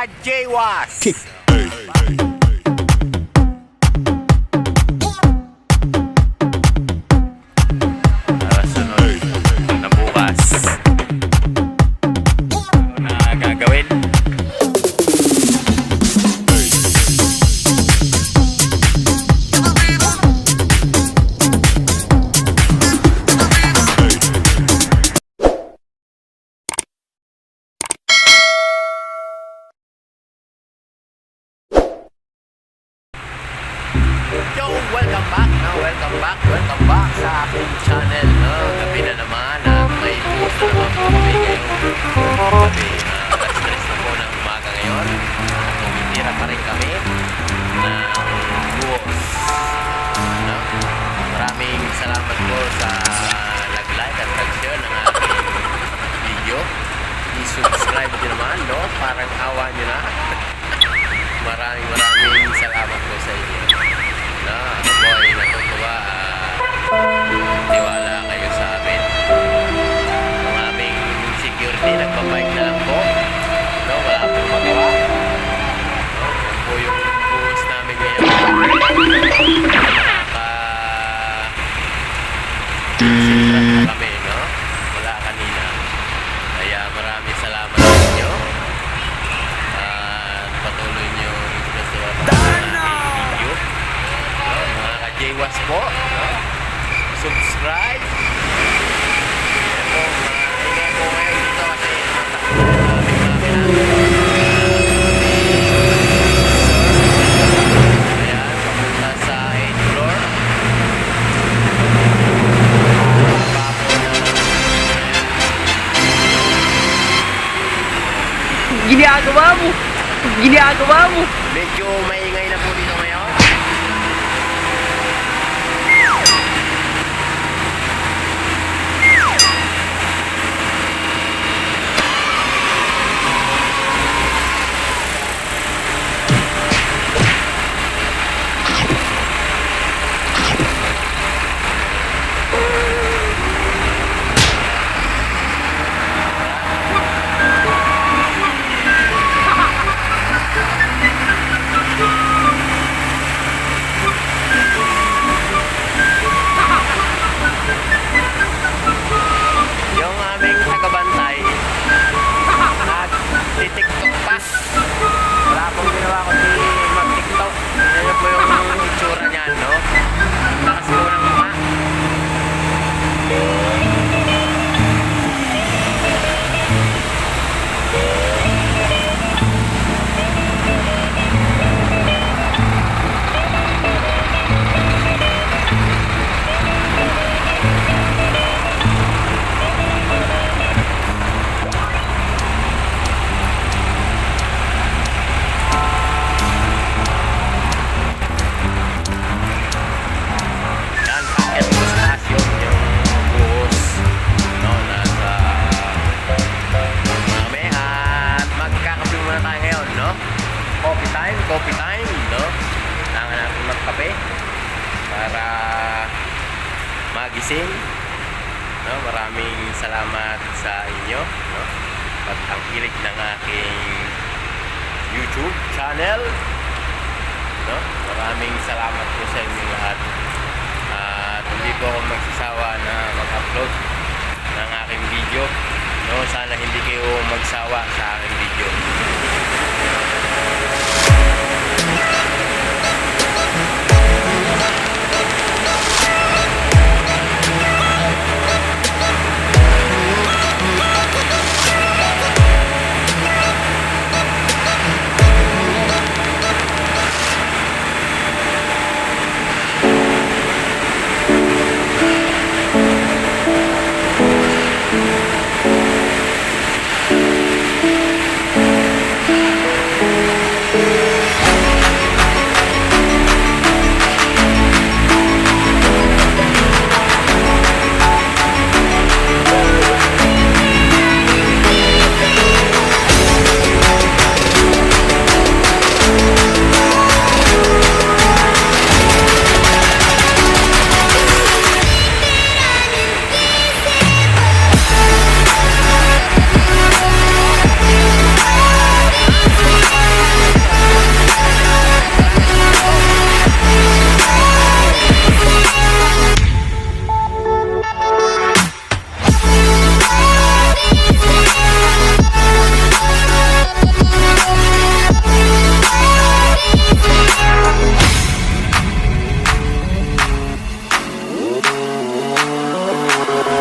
ka-Jwas. Para Yo, welcome back, no? Welcome back, welcome back sa aking channel, no? Gabi na naman, at may post na naman po kami ngayong gabi. Uh, stress na po ng umaga ngayon. At tumitira pa rin kami ng buhos. No? Maraming salamat po sa nag-like at nag-share ng aking video. I-subscribe nyo naman, no? Parang awa nyo na. Maraming maraming Sintrat na kami, no? Wala kanina. Kaya maraming salamat sa inyo. At patuloy nyo sinusunod ang video. No, mga ka-JWAS po. No? Subscribe. Ginagawa mo! Ginagawa mo! Medyo maingay muna tayo ngayon, no? Coffee time, coffee time, no? Kailangan natin magkape para magising. No, maraming salamat sa inyo, no? At ang kilig ng aking YouTube channel. No? Maraming salamat po sa inyo lahat. At hindi po ako magsasawa na mag-upload ng aking video. No, sana hindi kayo magsawa sa aking video.